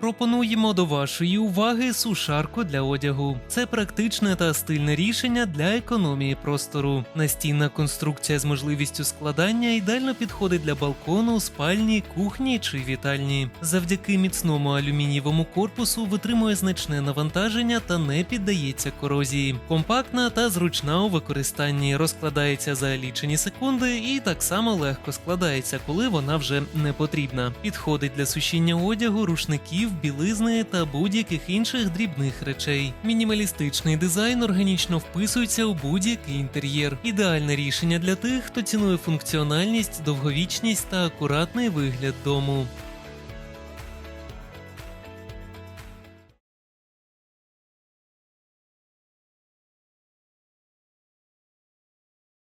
Пропонуємо до вашої уваги сушарку для одягу. Це практичне та стильне рішення для економії простору. Настінна конструкція з можливістю складання ідеально підходить для балкону, спальні, кухні чи вітальні. Завдяки міцному алюмінієвому корпусу витримує значне навантаження та не піддається корозії. Компактна та зручна у використанні, розкладається за лічені секунди і так само легко складається, коли вона вже не потрібна. Підходить для сушіння одягу, рушників, білизни та будь-яких інших дрібних речей. Мінімалістичний дизайн органічно вписується у будь-який інтер'єр. Ідеальне рішення для тих, хто цінує функціональність, довговічність та акуратний вигляд дому.